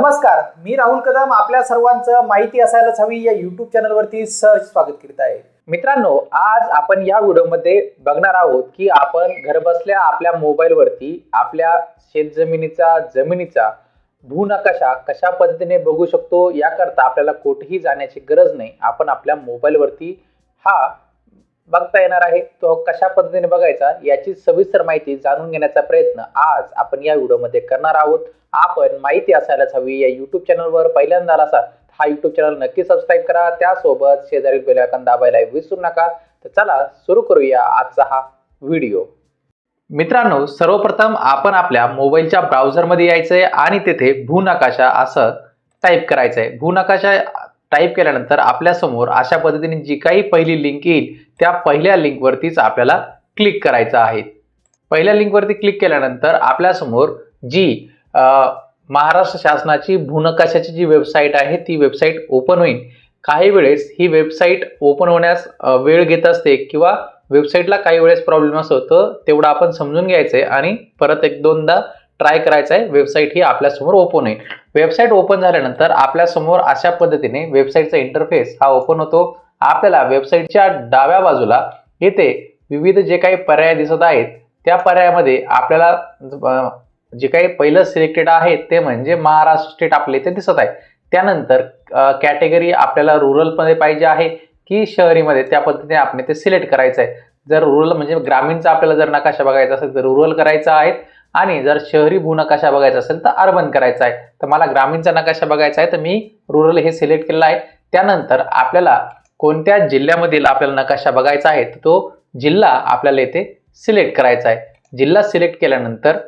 नमस्कार मी राहुल कदम आपल्या सर्वांचं माहिती असायलाच हवी या युट्यूब चॅनलवरती सर्च स्वागत करीत आहे. मित्रांनो आज आपण या व्हिडिओमध्ये बघणार आहोत की आपण घरबसल्या आपल्या मोबाईलवरती आपल्या शेतजमिनीचा जमिनीचा भूनकाशा कशा पद्धतीने बघू शकतो याकरता आपल्याला कुठेही जाण्याची गरज नाही. आपण आपल्या मोबाईलवरती हा बघता येणार आहे तो कशा पद्धतीने बघायचा याची सविस्तर माहिती जाणून घेण्याचा प्रयत्न आज आपण या व्हिडिओमध्ये करणार आहोत. आपण माहिती असायलाच हवी या युट्यूब चॅनलवर पहिल्यांदा असा हा युट्यूब चॅनल नक्की सबस्क्राईब करा. त्यासोबत शेजारील बेल आयकॉन दाबायला विसरू नका. तर चला सुरू करूया आजचा हा व्हिडिओ. मित्रांनो सर्वप्रथम आपण आपल्या मोबाईलच्या ब्राउझरमध्ये यायचंय आणि तेथे भूनकाशा असं टाईप करायचंय. भूनकाशा टाईप केल्यानंतर आपल्यासमोर अशा पद्धतीने जी काही पहिली लिंक येईल त्या पहिल्या लिंकवरतीच आपल्याला क्लिक करायचं आहे. पहिल्या लिंकवरती क्लिक केल्यानंतर आपल्यासमोर जी महाराष्ट्र शासनाची भूनकाशाची जी वेबसाईट आहे ती वेबसाईट ओपन होईल. काही वेळेस ही वेबसाईट ओपन होण्यास वेळ घेत असते किंवा वेबसाईटला काही वेळेस प्रॉब्लेम असतो तर तेवढं आपण समजून घ्यायचं आहे आणि परत एक दोनदा ट्राय करायचं आहे. वेबसाईट ही आपल्यासमोर ओपन होईल वेबसाईट ओपन झाल्यानंतर आपल्यासमोर अशा पद्धतीने वेबसाईटचा इंटरफेस हा ओपन होतो. आपल्याला वेबसाईटच्या डाव्या बाजूला येथे विविध जे काही पर्याय दिसत आहेत त्या पर्यायामध्ये आपल्याला जे काही पहिलं सिलेक्टेड आहे ते म्हणजे महाराष्ट्र स्टेट आपले इथे दिसत आहे. त्यानंतर कॅटेगरी आपल्याला रुरलमध्ये पाहिजे आहे की शहरीमध्ये त्या पद्धतीने आपण ते सिलेक्ट करायचं आहे. जर रुरल म्हणजे ग्रामीणचा आपल्याला जर नकाशा बघायचा असेल तर रुरल करायचा आहे. आणि जर शहरी भूनकाशा बघायचा असेल तर अर्बन करायचा आहे. तर मला ग्रामीणचा नकाशा बघायचा आहे तर मी रुरल हे सिलेक्ट केलेलं आहे. त्यानंतर आपल्याला कोणत्या जिल्ह्यामधील आपल्याला नकाशा बघायचा आहे तर तो जिल्हा आपल्याला येथे सिलेक्ट करायचा आहे. जिल्हा सिलेक्ट केल्यानंतर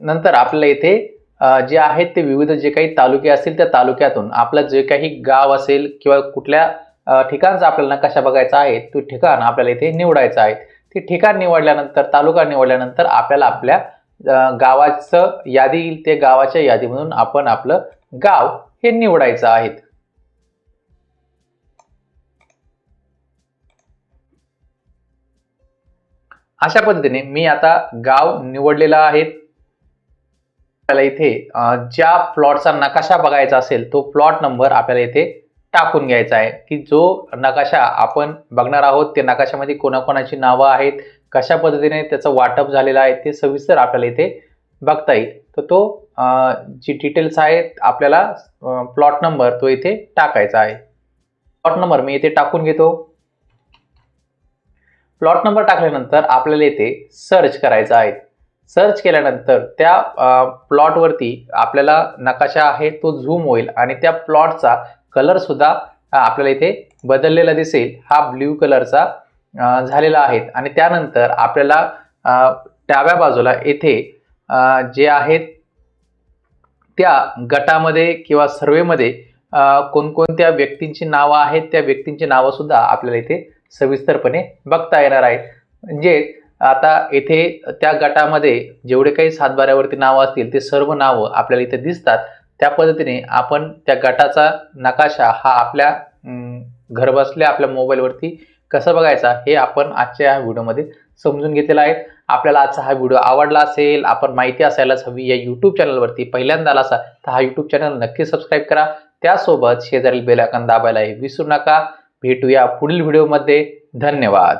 नंतर आपल्याला इथे जे आहेत ते विविध जे काही तालुके असतील त्या तालुक्यातून आपलं जे काही गाव असेल किंवा कुठल्या ठिकाण जर आपल्याला नकाशा बघायचा आहे तो ठिकाण आपल्याला इथे निवडायचं आहे. ते ठिकाण निवडल्यानंतर तालुका निवडल्यानंतर आपल्याला आपल्या गावाचं यादी येईल. ते गावाच्या यादीमधून आपण आपलं गाव हे निवडायचं आहे. अशा पद्धतीने मी आता गाव निवडलेलं आहे. आपल्याला इथे ज्या प्लॉटचा नकाशा बघायचा असेल तो प्लॉट नंबर आपल्याला इथे टाकून घ्यायचा आहे की जो नकाशा आपण बघणार आहोत ते नकाशामध्ये कोणाकोणाची नावं आहेत कशा पद्धतीने त्याचं वाटप झालेलं आहे ते सविस्तर आपल्याला इथे बघता येईल. तर तो जी डिटेल्स आहेत आपल्याला प्लॉट नंबर तो इथे टाकायचा आहे. प्लॉट नंबर मी इथे टाकून घेतो. प्लॉट नंबर टाकल्यानंतर आपल्याला इथे सर्च करायचा आहे. सर्च केल्यानंतर त्या प्लॉटवरती आपल्याला नकाशा आहे तो झूम होईल आणि त्या प्लॉटचा कलर सुद्धा आपल्याला इथे बदललेला दिसेल. हा ब्ल्यू कलरचा झालेला आहे. आणि त्यानंतर आपल्याला डाव्या बाजूला येथे जे आहेत त्या गटामध्ये किंवा सर्वेमध्ये कोणकोणत्या व्यक्तींची नावं आहेत त्या व्यक्तींची नावं सुद्धा आपल्याला इथे सविस्तरपणे बघता येणार आहेत. म्हणजे आता येथे त्या गटामध्ये जेवढे काही सातबाऱ्यावरती नावं असतील ते सर्व नावं आपल्याला इथे दिसतात. त्या पद्धतीने आपण त्या गटाचा नकाशा हा आपल्या घरबसल्या आपल्या मोबाईलवरती कसं बघायचा हे आपण आजच्या या व्हिडिओमध्ये समजून घेतलेलं आहे. आपल्याला आजचा हा व्हिडिओ आवडला असेल आपण माहिती असायलाच हवी या यूट्यूब चॅनलवरती पहिल्यांदा आला असा तर हा यूट्यूब चॅनल नक्की सबस्क्राईब करा. त्यासोबत शेजारील बेल दाबायलाही विसरू नका. भेटूया पुढील व्हिडिओमध्ये. धन्यवाद.